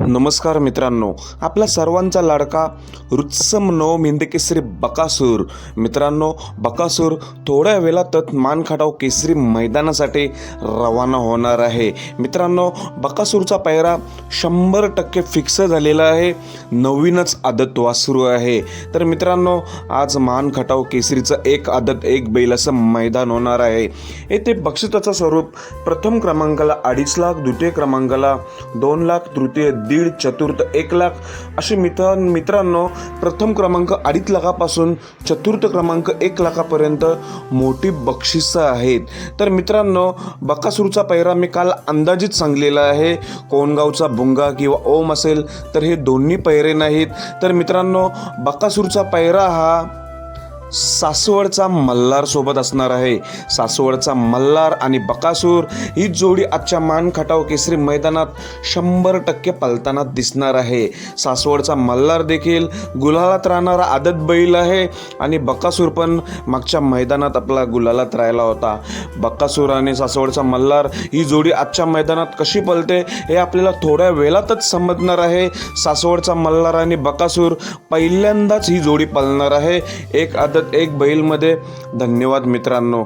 नमस्कार. मित्रांनो. आपला सर्वांचा लाडका रुत्सम नव मेंदे केसरी बकासूर. मित्रांनो बकासूर थोड्या वेळातच मानखटाव केसरी मैदानासाठी रवाना होणार आहे. मित्रांनो बकासूरचा पायरा शंभर टक्के फिक्स झालेला आहे. नवीनच आदत वासरू आहे. तर मित्रांनो आज मान खटाव केसरीचं एक आदत एक बैल असं मैदान होणार आहे. येथे बक्षिताचं स्वरूप प्रथम क्रमांकाला अडीच लाख द्वितीय क्रमांकाला दोन लाख तृतीय दीड चतुर्थ एक लाख. असे मित्र मित्रांनो प्रथम क्रमांक अडीच लाखापासून चतुर्थ क्रमांक एक लाखापर्यंत मोठी बक्षिसं आहेत. तर मित्रांनो बकासूरचा पैरा मी काल अंदाजित सांगलेला आहे. कोणगावचा भुंगा किंवा ओम असेल तर हे दोन्ही पैरे नाहीत. तर मित्रांनो बकासूरचा पैरा हा सासवडचा मल्हार सोबत असणार आहे. सासवडचा मल्हार आणि बकासूर ही जोडी आजच्या मान खटाव केसरी मैदानात शंभर टक्के पलताना दिसणार आहे. सासवडचा मल्हार देखील गुलालात राहणारा आदत बैल आहे आणि बकासूर पण मागच्या मैदानात आपला गुलालात राहिला होता. बकासूर आणि सासवडचा मल्हार ही जोडी आजच्या मैदानात कशी पलते हे आपल्याला थोड्या वेळातच समजणार आहे. सासवडचा मल्हार आणि बकासूर पहिल्यांदाच ही जोडी पलणार आहे. एक आदत एक बैलमध्ये धन्यवाद मित्रांनो.